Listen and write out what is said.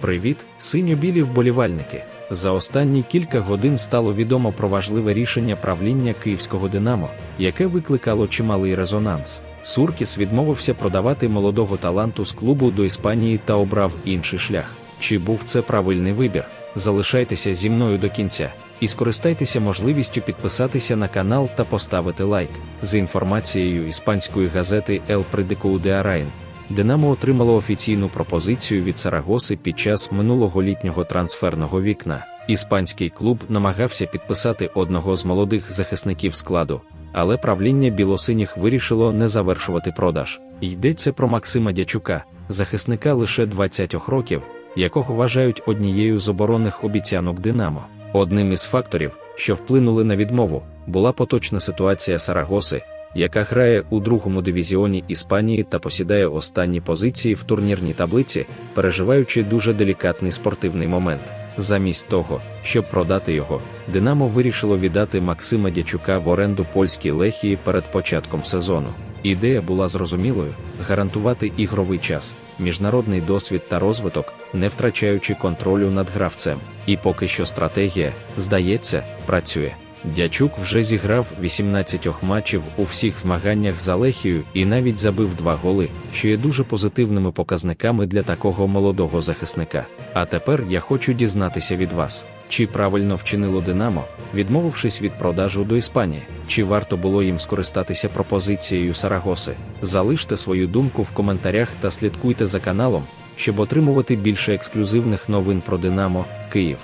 Привіт, синьо-білі вболівальники. За останні кілька годин стало відомо про важливе рішення правління київського Динамо, яке викликало чималий резонанс. Суркіс відмовився продавати молодого таланту з клубу до Іспанії та обрав інший шлях. Чи був це правильний вибір? Залишайтеся зі мною до кінця і скористайтеся можливістю підписатися на канал та поставити лайк. За інформацією іспанської газети El Predico de Arain, Динамо отримало офіційну пропозицію від Сарагоси під час минулого літнього трансферного вікна. Іспанський клуб намагався підписати одного з молодих захисників складу, але правління білосиніх вирішило не завершувати продаж. Йдеться про Максима Дячука, захисника лише 20 років, якого вважають однією з оборонних обіцянок Динамо. Одним із факторів, що вплинули на відмову, була поточна ситуація Сарагоси, яка грає у другому дивізіоні Іспанії та посідає останні позиції в турнірній таблиці, переживаючи дуже делікатний спортивний момент. Замість того, щоб продати його, Динамо вирішило віддати Максима Дячука в оренду польській лехії перед початком сезону. Ідея була зрозумілою: гарантувати ігровий час, міжнародний досвід та розвиток, не втрачаючи контролю над гравцем. І поки що стратегія, здається, працює. Дячук вже зіграв 18 матчів у всіх змаганнях за Лехію і навіть забив два голи, що є дуже позитивними показниками для такого молодого захисника. А тепер я хочу дізнатися від вас, чи правильно вчинило Динамо, відмовившись від продажу до Іспанії, чи варто було їм скористатися пропозицією Сарагоси. Залиште свою думку в коментарях та слідкуйте за каналом, щоб отримувати більше ексклюзивних новин про Динамо, Київ.